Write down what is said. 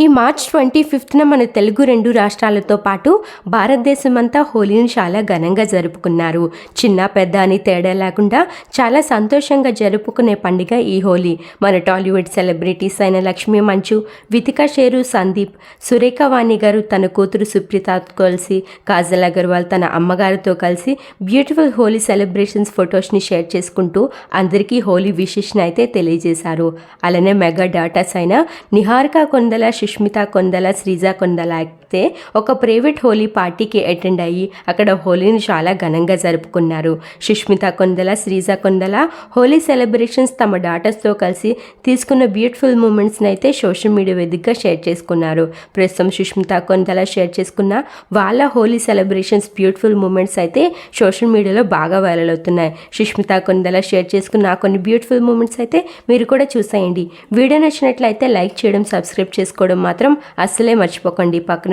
ఈ March twenty ఫిఫ్త్న మన తెలుగు రెండు రాష్ట్రాలతో పాటు భారతదేశమంతా హోలీని చాలా ఘనంగా జరుపుకున్నారు. చిన్న పెద్ద అని తేడా లేకుండా చాలా సంతోషంగా జరుపుకునే పండుగ ఈ హోలీ. మన టాలీవుడ్ సెలబ్రిటీస్ అయిన లక్ష్మీ మంచు వితికా షేరు సందీప్ సురేఖ వాణి గారు తన కూతురు సుప్రీతతో కలిసి కాజల్ అగర్వాల్ తన అమ్మగారితో కలిసి బ్యూటిఫుల్ హోలీ సెలబ్రేషన్స్ ఫొటోస్ని షేర్ చేసుకుంటూ అందరికీ హోలీ విశేషణ అయితే తెలియజేశారు. అలానే మెగా డాటాస్ అయిన నిహారిక కొందల సుష్మిత కొందల శ్రీజ కొందల అయితే ఒక ప్రైవేట్ హోలీ పార్టీకి అటెండ్ అయ్యి అక్కడ హోలీని చాలా ఘనంగా జరుపుకున్నారు. సుష్మిత కొందల శ్రీజ కొందల హోలీ సెలబ్రేషన్స్ తమ డాటర్స్తో కలిసి తీసుకున్న బ్యూటిఫుల్ మూమెంట్స్ని అయితే సోషల్ మీడియా వేదికగా షేర్ చేసుకున్నారు. ప్రస్తుతం సుష్మిత కొందల షేర్ చేసుకున్న వాళ్ళ హోలీ సెలబ్రేషన్స్ బ్యూటిఫుల్ మూమెంట్స్ అయితే సోషల్ మీడియాలో బాగా వైరల్ అవుతున్నాయి. సుష్మిత కొందల షేర్ చేసుకున్న కొన్ని బ్యూటిఫుల్ మూమెంట్స్ అయితే మీరు కూడా చూసేయండి. వీడియో నచ్చినట్లయితే లైక్ చేయడం సబ్స్క్రైబ్ చేసుకోవడం మాత్రం అస్సలే మర్చిపోకండి. పక్కన